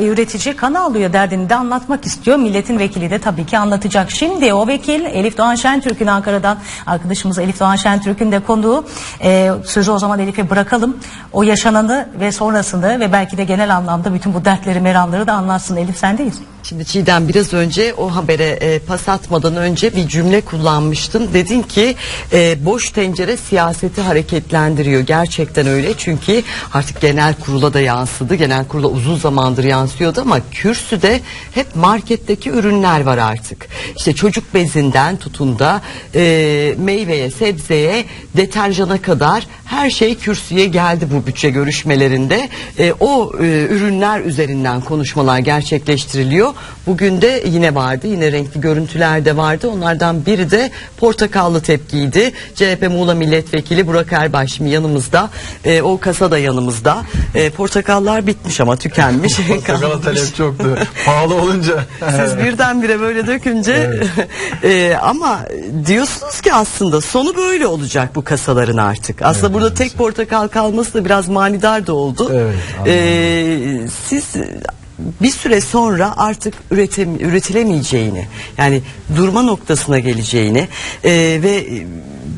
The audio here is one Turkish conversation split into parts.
Üretici kan alıyor derdini de anlatmak istiyor. Milletin vekili de tabii ki anlatacak. Şimdi o vekil Elif Doğan Şentürk'ün Ankara'dan arkadaşımız Elif Doğan Şentürk'ün de konuğu. Ee, sözü o zaman Elif'e bırakalım. O yaşananı ve sonrasını ve belki de genel anlamda bütün bu dertleri meramları da anlatsın. Elif sendeyiz. Şimdi Çiğdem biraz önce o habere e, pas atmadan önce bir cümle kullanmıştın. Dedin ki e, boş tencere siyaseti hareketlendiriyor. Gerçekten öyle çünkü artık genel kurula da yansıdı. Genel kurula uzun zamandır yansıyordu ama kürsüde hep marketteki ürünler var artık. İşte çocuk bezinden tutun da e, meyveye, sebzeye, deterjana kadar her şey kürsüye geldi bu bütçe görüşmelerinde. E, o e, ürünler üzerinden konuşmalar gerçekleştiriliyor. Bugün de yine vardı. Yine renkli görüntüler de vardı. Onlardan biri de portakallı tepkiydi. CHP Muğla Milletvekili Burak Erbay şimdi yanımızda. E, o kasa da yanımızda. E, portakallar bitmiş ama tükenmiş. Portakala talep çoktu. Pahalı olunca. Siz birdenbire böyle dökünce e, ama diyorsunuz ki aslında sonu böyle olacak bu kasaların artık. Aslında burada tek portakal kalması da biraz manidar da oldu. Evet, E, siz bir süre sonra artık üretim, üretilemeyeceğini yani durma noktasına geleceğini e, ve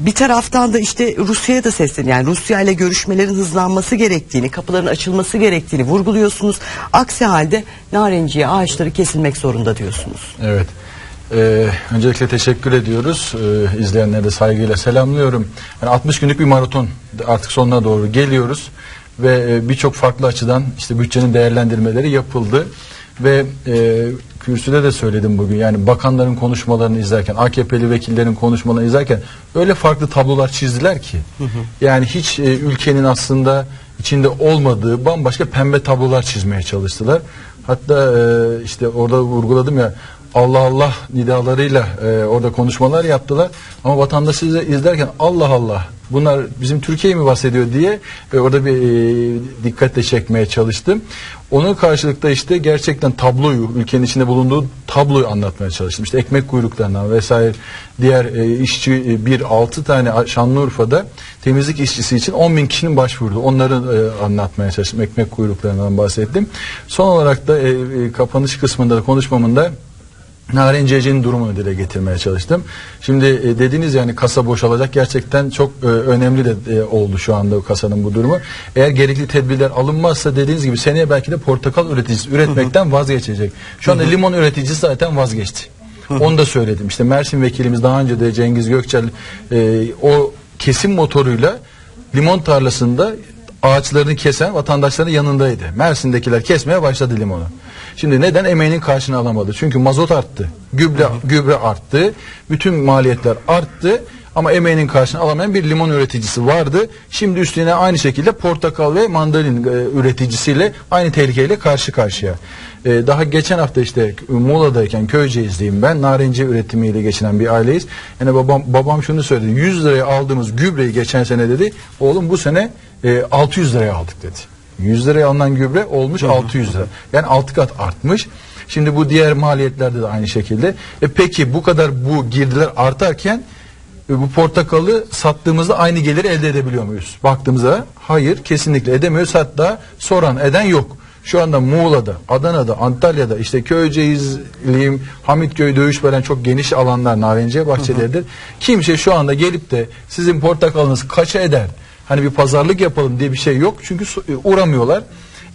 bir taraftan da işte Rusya'ya da sesleniyor. Yani Rusya ile görüşmelerin hızlanması gerektiğini, kapıların açılması gerektiğini vurguluyorsunuz. Aksi halde narenciye ağaçları kesilmek zorunda diyorsunuz. Evet. Ee, öncelikle teşekkür ediyoruz. Ee, izleyenleri de saygıyla selamlıyorum. Yani 60 günlük bir maraton artık sonuna doğru geliyoruz ve e, birçok farklı açıdan işte bütçenin değerlendirmeleri yapıldı ve e, kürsüde de söyledim bugün yani bakanların konuşmalarını izlerken AKP'li vekillerin konuşmalarını izlerken öyle farklı tablolar çizdiler ki yani hiç e, ülkenin aslında içinde olmadığı bambaşka pembe tablolar çizmeye çalıştılar. Hatta e, işte orada vurguladım ya Allah Allah nidalarıyla e, orada konuşmalar yaptılar. Ama vatandaşı izle- izlerken Allah Allah bunlar bizim Türkiye'yi mi bahsediyor diye e, orada bir e, dikkatle çekmeye çalıştım. Onun karşılıkta işte gerçekten tabloyu, ülkenin içinde bulunduğu tabloyu anlatmaya çalıştım. İşte ekmek kuyruklarından vesaire diğer e, işçi e, bir altı tane Şanlıurfa'da temizlik işçisi için 10 bin kişinin başvurdu. Onları e, anlatmaya çalıştım. Ekmek kuyruklarından bahsettim. Son olarak da e, e, kapanış kısmında da konuşmamında Narenciyeci'nin durumunu dile getirmeye çalıştım. Şimdi e, dediğiniz yani kasa boşalacak gerçekten çok e, önemli de e, oldu şu anda kasanın bu durumu. Eğer gerekli tedbirler alınmazsa dediğiniz gibi seneye belki de portakal üreticisi üretmekten vazgeçecek. Şu anda limon üreticisi zaten vazgeçti. Onu da söyledim. İşte Mersin vekilimiz daha önce de Cengiz Gökçel e, o kesim motoruyla limon tarlasında ağaçlarını kesen vatandaşların yanındaydı. Mersin'dekiler kesmeye başladı limonu. Şimdi neden emeğinin karşını alamadı? Çünkü mazot arttı, gübre gübre arttı, bütün maliyetler arttı ama emeğinin karşını alamayan bir limon üreticisi vardı. Şimdi üstüne aynı şekilde portakal ve mandalin e, üreticisiyle aynı tehlikeyle karşı karşıya. E, daha geçen hafta işte Muğla'dayken Köyceğiz'deyim ben. Narenciye üretimiyle geçinen bir aileyiz. Yani babam babam şunu söyledi. 100 liraya aldığımız gübreyi geçen sene dedi. Oğlum bu sene e, 600 liraya aldık dedi. 100 liraya alınan gübre olmuş 600 lira. Yani 6 kat artmış. Şimdi bu diğer maliyetlerde de aynı şekilde. E peki bu kadar bu girdiler artarken e, bu portakalı sattığımızda aynı geliri elde edebiliyor muyuz? Baktığımızda hayır kesinlikle edemiyoruz. Hatta soran eden yok. Şu anda Muğla'da, Adana'da, Antalya'da işte Köyceğizliyim, Hamitköy, Dövüşbelen çok geniş alanlar narenciye bahçeleridir. Kimse şu anda gelip de sizin portakalınız kaça eder? Hani bir pazarlık yapalım diye bir şey yok. Çünkü e, uğramıyorlar.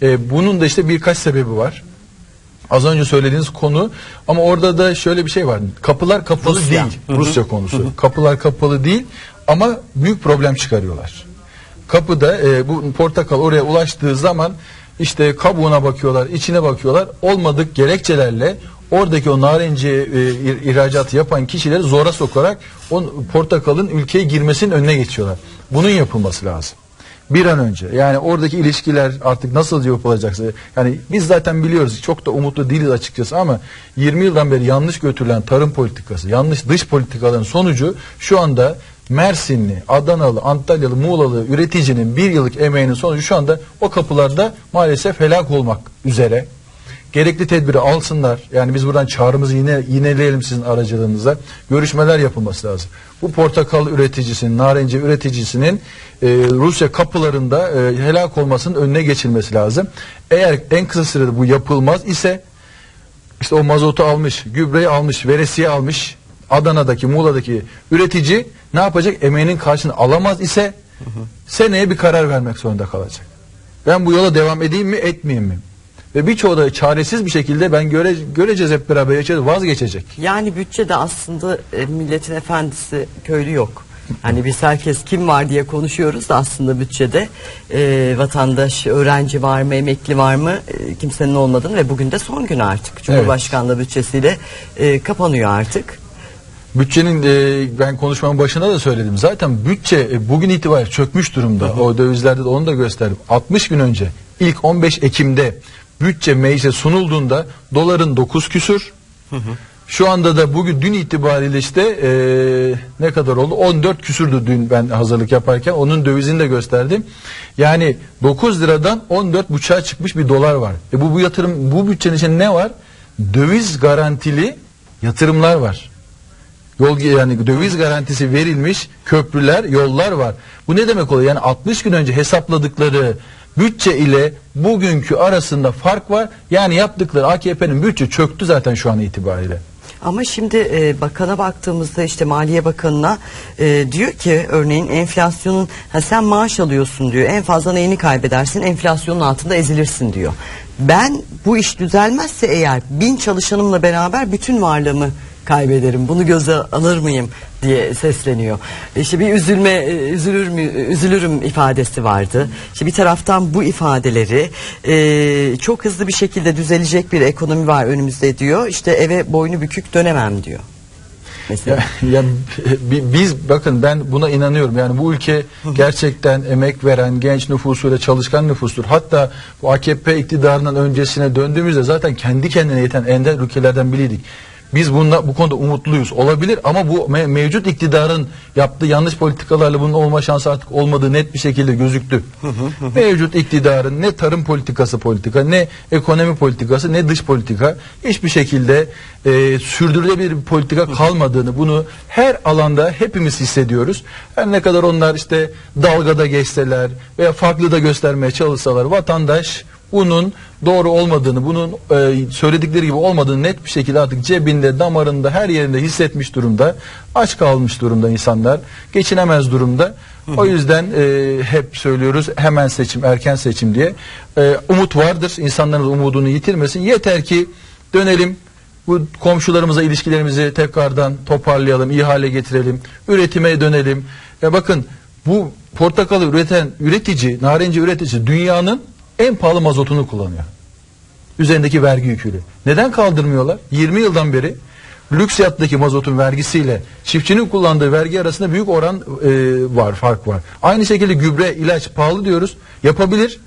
E, bunun da işte birkaç sebebi var. Az önce söylediğiniz konu ama orada da şöyle bir şey var. Kapılar kapalı Rusya. değil. Rusya konusu. Kapılar kapalı değil ama büyük problem çıkarıyorlar. Kapıda e, bu portakal oraya ulaştığı zaman işte kabuğuna bakıyorlar, içine bakıyorlar. Olmadık gerekçelerle oradaki o narenci e, ihracatı yapan kişileri zora sokarak o portakalın ülkeye girmesinin önüne geçiyorlar. Bunun yapılması lazım bir an önce. Yani oradaki ilişkiler artık nasıl yapılacaksa yani biz zaten biliyoruz çok da umutlu değiliz açıkçası ama 20 yıldan beri yanlış götürülen tarım politikası, yanlış dış politikaların sonucu şu anda Mersinli, Adanalı, Antalyalı, Muğlalı üreticinin bir yıllık emeğinin sonucu şu anda o kapılarda maalesef helak olmak üzere. gerekli tedbiri alsınlar. Yani biz buradan çağrımızı yine yineleyelim sizin aracılığınızla. Görüşmeler yapılması lazım. Bu portakal üreticisinin, narenciye üreticisinin e, Rusya kapılarında e, helak olmasının önüne geçilmesi lazım. Eğer en kısa sürede bu yapılmaz ise işte o mazotu almış, gübreyi almış, veresiye almış Adana'daki, Muğla'daki üretici ne yapacak? Emeğinin karşılığını alamaz ise seneye bir karar vermek zorunda kalacak. Ben bu yola devam edeyim mi, etmeyeyim mi? Ve birçoğu da çaresiz bir şekilde ben göre, göreceğiz hep beraber yaşayacağız, vazgeçecek. Yani bütçede aslında e, milletin efendisi köylü yok. Hani biz herkes kim var diye konuşuyoruz da aslında bütçede e, vatandaş, öğrenci var mı, emekli var mı e, kimsenin olmadığını ve bugün de son gün artık. Cumhurbaşkanlığı bütçesiyle e, kapanıyor artık. Bütçenin e, ben konuşmamın başında da söyledim. Zaten bütçe e, bugün itibariyle çökmüş durumda. O dövizlerde de onu da gösterdim. 60 gün önce ilk 15 Ekim'de bütçe meclise sunulduğunda doların 9 küsür. Şu anda da bugün dün itibariyle işte e, ne kadar oldu? 14 küsürdü dün ben hazırlık yaparken. Onun dövizini de gösterdim. Yani 9 liradan 14 buçuğa çıkmış bir dolar var. E bu, bu yatırım bu bütçenin içinde ne var? Döviz garantili yatırımlar var. Yol yani döviz garantisi verilmiş köprüler, yollar var. Bu ne demek oluyor? Yani 60 gün önce hesapladıkları bütçe ile bugünkü arasında fark var. Yani yaptıkları AKP'nin bütçe çöktü zaten şu an itibariyle. Ama şimdi e, bakana baktığımızda işte Maliye Bakanı'na e, diyor ki örneğin enflasyonun ha, sen maaş alıyorsun diyor en fazla neyini kaybedersin enflasyonun altında ezilirsin diyor. Ben bu iş düzelmezse eğer bin çalışanımla beraber bütün varlığımı kaybederim bunu göze alır mıyım diye sesleniyor. İşte bir üzülme üzülür mü üzülürüm ifadesi vardı. İşte bir taraftan bu ifadeleri e, çok hızlı bir şekilde düzelecek bir ekonomi var önümüzde diyor. İşte eve boynu bükük dönemem diyor. Mesela. Ya, ya bi- biz bakın ben buna inanıyorum. Yani bu ülke gerçekten emek veren genç nüfusuyla çalışkan nüfustur. Hatta bu AKP iktidarından öncesine döndüğümüzde zaten kendi kendine yeten ender ülkelerden biriydik. Biz bununla, bu konuda umutluyuz. Olabilir ama bu me- mevcut iktidarın yaptığı yanlış politikalarla bunun olma şansı artık olmadığı net bir şekilde gözüktü. mevcut iktidarın ne tarım politikası politika, ne ekonomi politikası, ne dış politika hiçbir şekilde e, sürdürülebilir bir politika kalmadığını bunu her alanda hepimiz hissediyoruz. Her ne kadar onlar işte dalgada geçseler veya farklı da göstermeye çalışsalar vatandaş bunun doğru olmadığını, bunun e, söyledikleri gibi olmadığını net bir şekilde artık cebinde, damarında, her yerinde hissetmiş durumda. Aç kalmış durumda insanlar. Geçinemez durumda. O yüzden e, hep söylüyoruz hemen seçim, erken seçim diye. E, umut vardır. İnsanların umudunu yitirmesin. Yeter ki dönelim bu komşularımıza ilişkilerimizi tekrardan toparlayalım, iyi hale getirelim, üretime dönelim. Ya bakın bu portakalı üreten üretici, narenci üreticisi dünyanın en pahalı mazotunu kullanıyor. Üzerindeki vergi yüküyle. Neden kaldırmıyorlar? 20 yıldan beri lüks yattaki mazotun vergisiyle çiftçinin kullandığı vergi arasında büyük oran e, var, fark var. Aynı şekilde gübre, ilaç pahalı diyoruz. Yapabilir.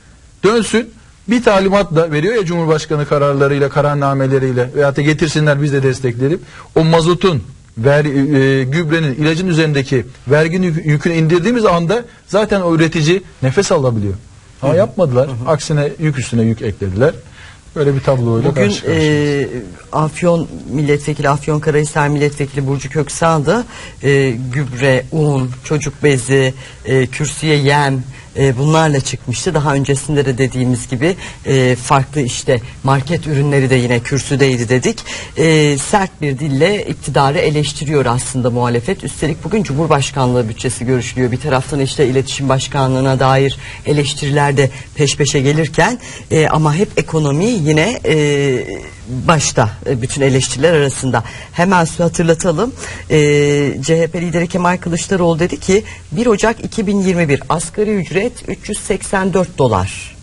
Dönsün. Bir talimat da veriyor ya Cumhurbaşkanı kararlarıyla, kararnameleriyle veyahut da getirsinler biz de destekleyelim. O mazotun ver, e, gübrenin, ilacın üzerindeki verginin yük- yükünü indirdiğimiz anda zaten o üretici nefes alabiliyor. Ama yapmadılar. Aksine yük üstüne yük eklediler. Böyle bir tabloyla Bugün karşı e, Afyon milletvekili, Afyon Karahisar milletvekili Burcu Köksal da e, gübre, un, çocuk bezi, e, kürsüye yem e, bunlarla çıkmıştı. Daha öncesinde de dediğimiz gibi e, farklı işte market ürünleri de yine kürsüdeydi dedik. E, sert bir dille iktidarı eleştiriyor aslında muhalefet. Üstelik bugün Cumhurbaşkanlığı bütçesi görüşülüyor. Bir taraftan işte iletişim başkanlığına dair eleştiriler de peş peşe gelirken ama hep ekonomi yine e, başta e, bütün eleştiriler arasında. Hemen hatırlatalım. E, CHP lideri Kemal Kılıçdaroğlu dedi ki 1 Ocak 2021 asgari ücret 384 dolar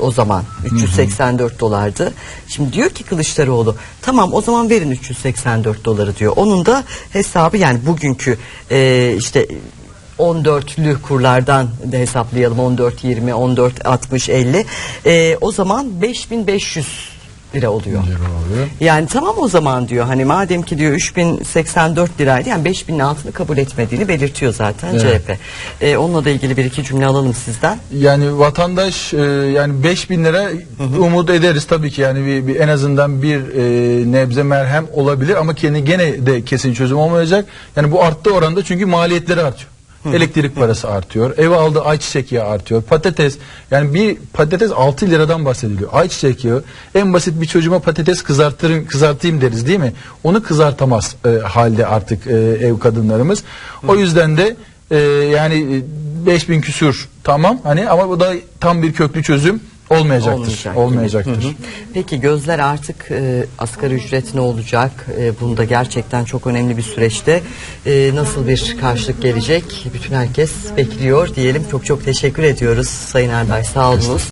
o zaman 384 dolardı. Şimdi diyor ki Kılıçdaroğlu tamam o zaman verin 384 doları diyor. Onun da hesabı yani bugünkü e, işte 14'lü kurlardan da hesaplayalım 14 20 14 60 50 E, o zaman 5500 lira oluyor. Lira oluyor. Yani tamam o zaman diyor hani madem ki diyor 3084 liraydı yani 5000'in altını kabul etmediğini belirtiyor zaten Evet. CHP. E, onunla da ilgili bir iki cümle alalım sizden. Yani vatandaş e, yani 5000 lira umut ederiz tabii ki yani bir, bir en azından bir e, nebze merhem olabilir ama kendi gene de kesin çözüm olmayacak. Yani bu arttı oranda çünkü maliyetleri artıyor. Elektrik parası artıyor. Eve aldığı ayçiçek yağı artıyor. Patates yani bir patates 6 liradan bahsediliyor. Ayçiçek yağı en basit bir çocuğuma patates kızartırım kızartayım deriz değil mi? Onu kızartamaz e, halde artık e, ev kadınlarımız. O yüzden de e, yani e, 5000 küsür tamam hani ama bu da tam bir köklü çözüm olmayacaktır. Olmayacak. Olmayacaktır. Hı hı. Peki gözler artık e, asgari ücret ne olacak? E, bunda gerçekten çok önemli bir süreçte e, nasıl bir karşılık gelecek? Bütün herkes bekliyor diyelim. Çok çok teşekkür ediyoruz Sayın Erbay. Sağ olunuz.